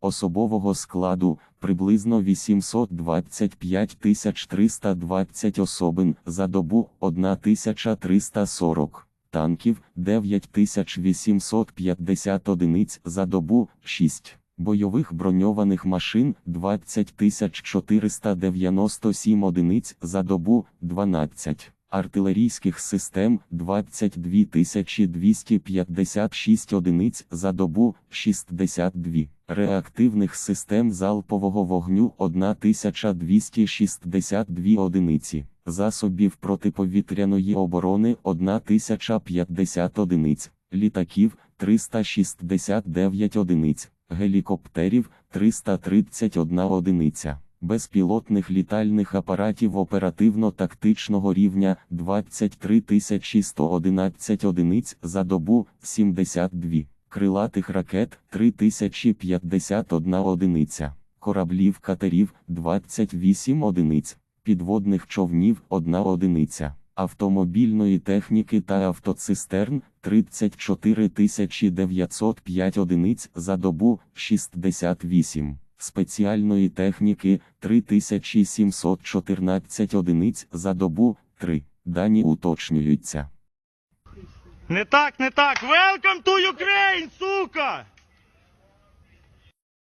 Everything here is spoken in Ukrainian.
особового складу приблизно 825 320 особин за добу 1340 танків 9850 одиниць за добу 6. Бойових броньованих машин 20 497 одиниць за добу 12. Артилерійських систем 22 256 одиниць за добу 62. Реактивних систем залпового вогню 1262 одиниці. Засобів протиповітряної оборони 1050 одиниць. Літаків 369 одиниць гелікоптерів 331 одиниця, безпілотних літальних апаратів оперативно-тактичного рівня 23 111 одиниць за добу 72, крилатих ракет 3051 одиниця, кораблів катерів 28 одиниць, підводних човнів 1 одиниця. Автомобільної техніки та автоцистерн 34 905 одиниць за добу 68, спеціальної техніки 3714 одиниць за добу 3. Дані уточнюються. Не так, не так. Welcome to Ukraine, сука!